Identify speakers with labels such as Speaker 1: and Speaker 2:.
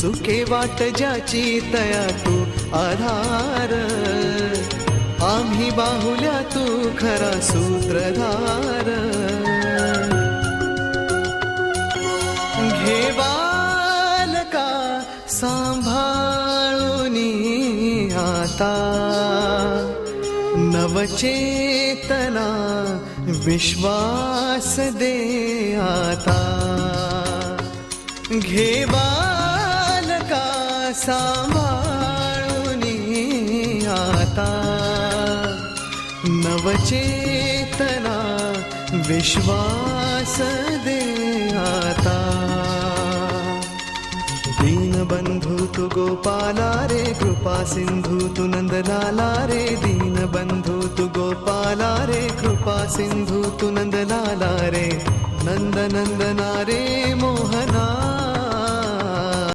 Speaker 1: चुके वाट ज्याची तया तू आधार. आम्ही बाहुल्या तू खरा सूत्रधार. घे बालका सांभाळून आता. नवचेतना विश्वास दे आता. घे बा सांभाळून आता नवचेतना विश्वास दे आता. दीनबंधू तु गोपाला रे कृपा सिंधू तु नंदलाला रे. दीनबंधू तु गोपाला रे कृपा सिंधू तु नंदलाला रे. नंद नंदना रे मोहना